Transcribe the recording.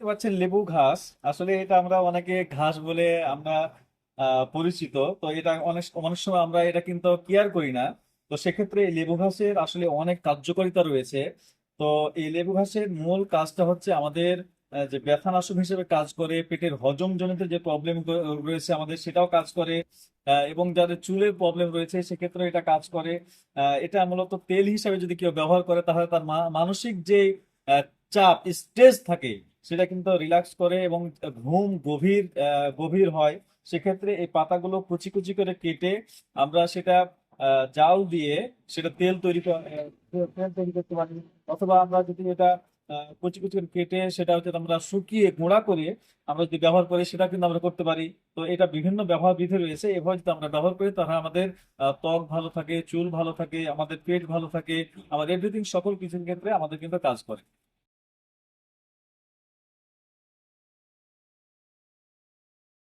দেখতে পাচ্ছেন লেবু ঘাস। আসলে এটা আমরা অনেকে ঘাস বলে আমরা পরিচিত। তো এটা অনেক অনেক সময় আমরা এটা কিন্তু কেয়ার করি না। তো সেক্ষেত্রে এই লেবু ঘাসের আসলে অনেক কার্যকারিতা রয়েছে। তো এই লেবু ঘাসের মূল কাজটা হচ্ছে আমাদের যে ব্যথানাশক হিসেবে কাজ করে, পেটের হজম জনিত যে প্রবলেম রয়েছে আমাদের সেটাও কাজ করে এবং যাদের চুলের প্রবলেম রয়েছে সেক্ষেত্রে এটা কাজ করে। এটা মূলত তেল হিসাবে যদি কেউ ব্যবহার করে তাহলে তার মানসিক যে চাপ স্ট্রেস থাকে সেটা কিন্তু রিল্যাক্স করে এবং ঘুম গভীর গভীর হয়, সেক্ষেত্রে এই পাতাগুলো কুচি কুচি করে কেটে আমরা সেটা জাল দিয়ে সেটা তেল তৈরি তেল তৈরি করতে পারি। অথবা আমরা যদি এটা কুচি কুচি করে কেটে সেটা হচ্ছে আমরা শুকিয়ে গুঁড়া করে আমরা যদি ব্যবহার করি সেটা কিন্তু আমরা করতে পারি। তো এটা বিভিন্ন ব্যবহার বিধি রয়েছে এভাবে যদি আমরা ব্যবহার করি তাহলে আমাদের ত্বক ভালো থাকে, চুল ভালো থাকে, আমাদের পেট ভালো থাকে, আমাদের এভরিথিং সকল কিছুর ক্ষেত্রে আমাদের কিন্তু কাজ করে।